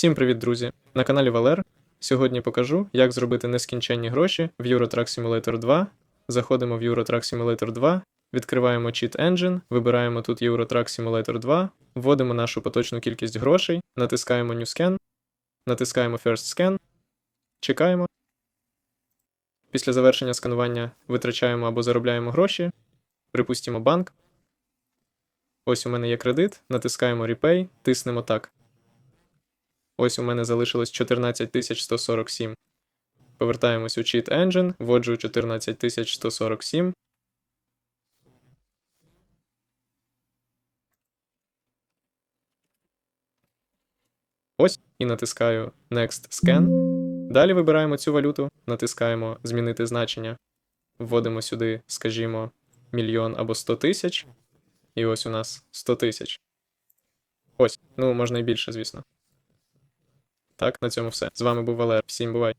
Всім привіт, друзі! На каналі Валер. Сьогодні покажу, як зробити нескінченні гроші в Euro Truck Simulator 2. Заходимо в Euro Truck Simulator 2, відкриваємо Cheat Engine, вибираємо тут Euro Truck Simulator 2, вводимо нашу поточну кількість грошей, натискаємо New Scan, натискаємо First Scan, чекаємо. Після завершення сканування витрачаємо або заробляємо гроші, припустимо банк. Ось у мене є кредит, натискаємо Repay, тиснемо так. Ось у мене залишилось 14147. Повертаємось у Cheat Engine, вводжу 14147. Ось і натискаю Next Scan. Далі вибираємо цю валюту, натискаємо Змінити значення. Вводимо сюди, скажімо, мільйон або 100 тисяч. І ось у нас 100 тисяч. Ось, ну можна і більше, звісно. Так, на цьому все. З вами був Валер. Всім бувай.